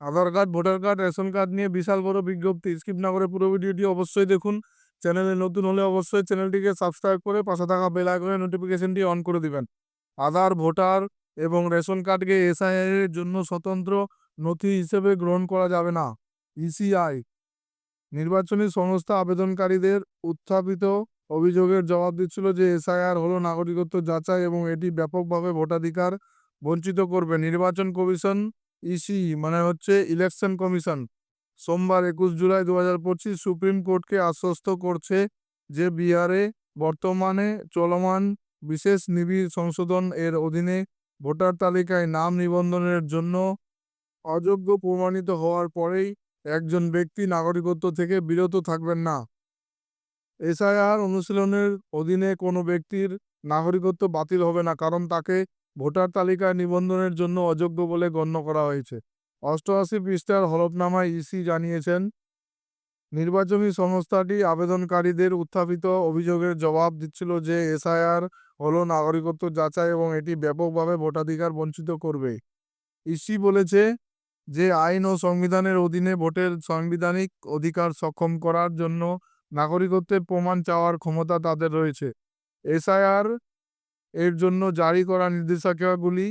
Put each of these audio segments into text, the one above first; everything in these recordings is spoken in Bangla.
Aadhaar card, voter card, ration card নিয়ে বিশাল বড় বিজ্ঞপ্তি। স্কিপ না করে পুরো ভিডিওটি অবশ্যই দেখুন। চ্যানেলে নতুন হলে অবশ্যই চ্যানেলটিকে সাবস্ক্রাইব করে পাশে থাকা বেল আইকনের নোটিফিকেশনটি অন করে দিবেন। আধার, ভোটার এবং রেশন কার্ডকে এসআইআর এর জন্য স্বতন্ত্র নথি হিসেবে গ্রহণ করা যাবে না। ইসিআই, নির্বাচনী সংস্থা আবেদনকারীদের উত্থাপিত অভিযোগের জবাব দিচ্ছিল যে এসআইআর হলো নাগরিকত্ব যাচাই এবং এটি ব্যাপকভাবে ভোটাধিকার বঞ্চিত করবে। নির্বাচন কমিশন ইসি মানে হচ্ছে ইলেকশন কমিশন সোমবার একুশ জুলাই দু হাজার পঁচিশ সুপ্রিম কোর্টকে আশ্বস্ত করছে যে বিহারে বর্তমানে চলমান বিশেষ নিবিড় সংশোধন এর অধীনে ভোটার তালিকায় নাম নিবন্ধনের জন্য অযোগ্য প্রমাণিত হওয়ার পরেই একজন ব্যক্তি নাগরিকত্ব থেকে বিরত থাকবেন না। এসআইআর অনুশীলনের অধীনে কোনো ব্যক্তির নাগরিকত্ব বাতিল হবে না, কারণ তাকে ভোটার তালিকায় নিবন্ধনের জন্য অযোগ্য বলে গণ্য করা হয়েছে। অষ্টআশি পৃষ্ঠার হলফনামায় ইসি জানিয়েছেন, নির্বাচনী সংস্থাটি আবেদনকারীদের উত্থাপিত অভিযোগের জবাব দিচ্ছিল যে এসআইআর হল নাগরিকত্ব যাচাই এবং এটি ব্যাপকভাবে ভোটাধিকার বঞ্চিত করবে। ইসি বলেছে যে আইন ও সংবিধানের অধীনে ভোটের সাংবিধানিক অধিকার সক্ষম করার জন্য নাগরিকত্বের প্রমাণ চাওয়ার ক্ষমতা তাদের রয়েছে। এসআইআর এর জন্য জারি করা নির্দেশিকাগুলি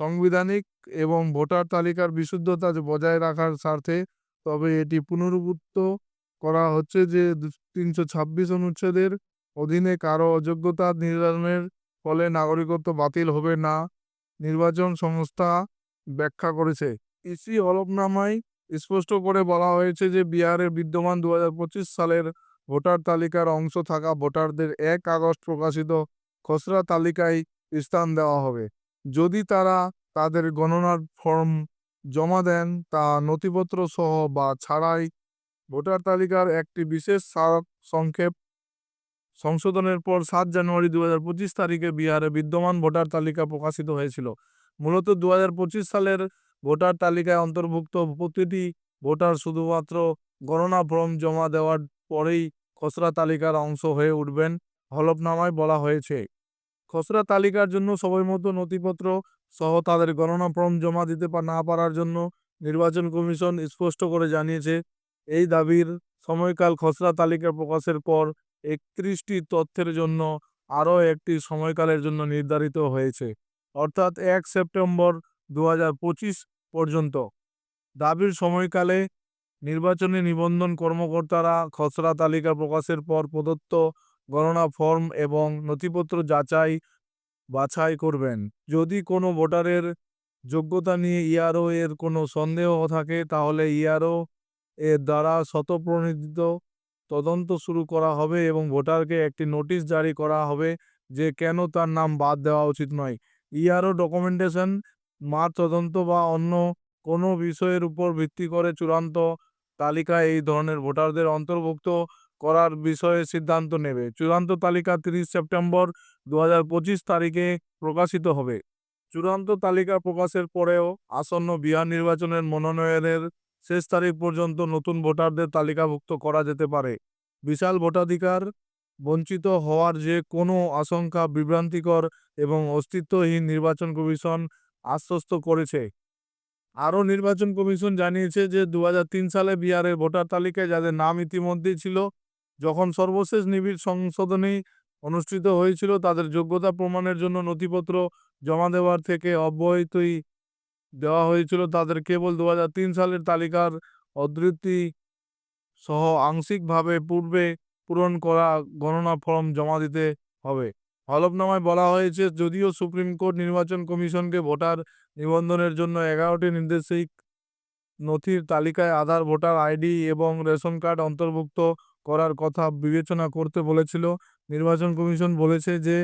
সাংবিধানিক এবং ভোটার তালিকার বিশুদ্ধতা বজায় রাখার স্বার্থে, তবে এটি পুনরুদ্ভূত করা হচ্ছে যে তিনশো ছাব্বিশ অনুচ্ছেদের অধীনে কারও অযোগ্যতা নির্ধারণের ফলে নাগরিকত্ব বাতিল হবে না, নির্বাচন সংস্থা ব্যাখ্যা করেছে। ইসি হলফনামায় স্পষ্ট করে বলা হয়েছে যে বিহারের বিদ্যমান দু হাজার পঁচিশ সালের ভোটার তালিকার অংশ থাকা ভোটারদের এক আগস্ট প্রকাশিত খসড়া তালিকায় স্থান দেওয়া হবে। যদি তারা তাদের গণনার ফর্ম জমা দেন, তা নথিপত্র সহ বা ছাড়াই ভোটার তালিকার একটি বিশেষ সংক্ষেপ সংশোধনের পর সাত জানুয়ারি দু পঁচিশ তারিখে বিহারে বিদ্যমান ভোটার তালিকা প্রকাশিত হয়েছিল। মূলত দু সালের ভোটার তালিকায় অন্তর্ভুক্ত প্রতিটি ভোটার শুধুমাত্র গণনা ফর্ম জমা দেওয়ার পরেই খসড়া তালিকার অংশ হয়ে উঠবেন, হলফনামায় বলা হয়েছে। খসড়া তালিকার জন্য সময়মতো নথিপত্র সহ তাদের গণনা ফর্ম জমা দিতে না পারার জন্য নির্বাচন কমিশন স্পষ্ট করে জানিয়েছে, এই দাবির সময়কাল খসড়া তালিকা প্রকাশের পর একত্রিশটি তথ্যের জন্য আরও একটি সময়কালের জন্য নির্ধারিত হয়েছে, অর্থাৎ এক সেপ্টেম্বর দু হাজার পঁচিশ পর্যন্ত। দাবির সময়কালে নির্বাচনী নিবন্ধন কর্মকর্তারা খসড়া তালিকা প্রকাশের পর প্রদত্ত গণনা ফর্ম এবং নথিপত্র যাচাই বাছাই করবেন। যদি কোনো ভোটারের যোগ্যতা নিয়ে ইআরও এর কোনো সন্দেহ থাকে, তাহলে ইআরও এর দ্বারা শতপ্রণোদিত তদন্ত শুরু করা হবে এবং ভোটারকে একটি নোটিশ জারি করা হবে যে কেন তার নাম বাদ দেওয়া উচিত নয়। ইআরও ডকুমেন্টেশন মার তদন্ত বা অন্য কোনো বিষয়ের উপর ভিত্তি করে চূড়ান্ত তালিকায় এই ধরনের ভোটারদের অন্তর্ভুক্ত করার বিষয়ে সিদ্ধান্ত নেবে। চূড়ান্ত তালিকা তিরিশ সেপ্টেম্বর দু হাজার পঁচিশ তারিখে প্রকাশিত হবে। চূড়ান্ত তালিকা প্রকাশের পরেও আসন্ন বিহার নির্বাচনের মনোনয়নের শেষ তারিখ পর্যন্ত নতুন ভোটারদের তালিকাভুক্ত করা যেতে পারে। বিশাল ভোটাধিকার বঞ্চিত হওয়ার যে কোনো আশঙ্কা বিভ্রান্তিকর এবং অস্তিত্বহীন নির্বাচন কমিশন আশ্বস্ত করেছে। আরও নির্বাচন কমিশন জানিয়েছে যে দু হাজার তিন সালে বিহারের ভোটার তালিকায় যাদের নাম ইতিমধ্যেই ছিল যখন সর্বশেষ নিবিড় সংশোধনী অনুষ্ঠিত হয়েছিল, তাদের যোগ্যতা প্রমাণের জন্য নথিপত্র জমা দেওয়ার থেকে অব্যাহতি দেওয়া হয়েছিল। তাদের কেবল দু হাজার তিন সালের তালিকার অদৃতি সহ আংশিকভাবে পূর্বে পূরণ করা গণনা ফর্ম জমা দিতে হবে। হলফনামায় বলা হয়েছে, যদিও সুপ্রিম কোর্ট নির্বাচন কমিশনকে ভোটার নিবন্ধনের জন্য এগারোটি নির্দেশিক নথির তালিকায় আধার, ভোটার আইডি এবং রেশন কার্ড অন্তর্ভুক্ত করার কথা বিবেচনা করতে বলেছিল। নির্বাচন কমিশন বলেছে যে,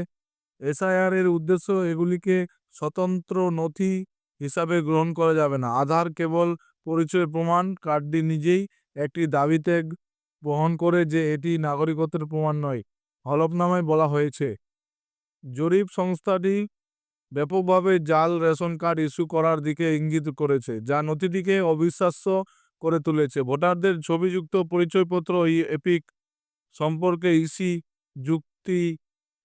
এসআইআর এর উদ্দেশ্য এগুলিকে স্বতন্ত্র নথি হিসাবে গ্রহণ করা যাবে না। আধার কেবল পরিচয় প্রমাণ, কার্ডটি নিজেই একটি দাবিতে বহন করে যে এটি নাগরিকত্বের প্রমাণ নয়, হলফনামায় বলা হয়েছে। জরিপ সংস্থাটি ব্যাপকভাবে জাল রেশন কার্ড ইস্যু করার দিকে ইঙ্গিত করেছে, যা নথিটিকে অবিশ্বাস্য করে তুলেছে। ভোটারদের ছবিযুক্ত পরিচয়পত্র ই এপিক সম্পর্কে ইসি যুক্তি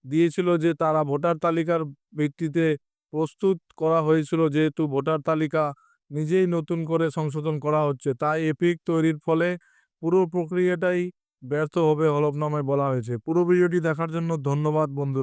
দিয়েছিল যে তারা ভোটার তালিকার ভিত্তিতে প্রস্তুত করা হয়েছিল, যেহেতু ভোটার তালিকা নিজেই নতুন করে সংশোধন করা হচ্ছে। তাই এপিক তৈরির ফলে পুরো প্রক্রিয়াটাই ব্যর্থ হবে, হলফনামায় বলা হয়েছে। পুরো ভিডিওটি দেখার জন্য ধন্যবাদ, বন্ধুরা।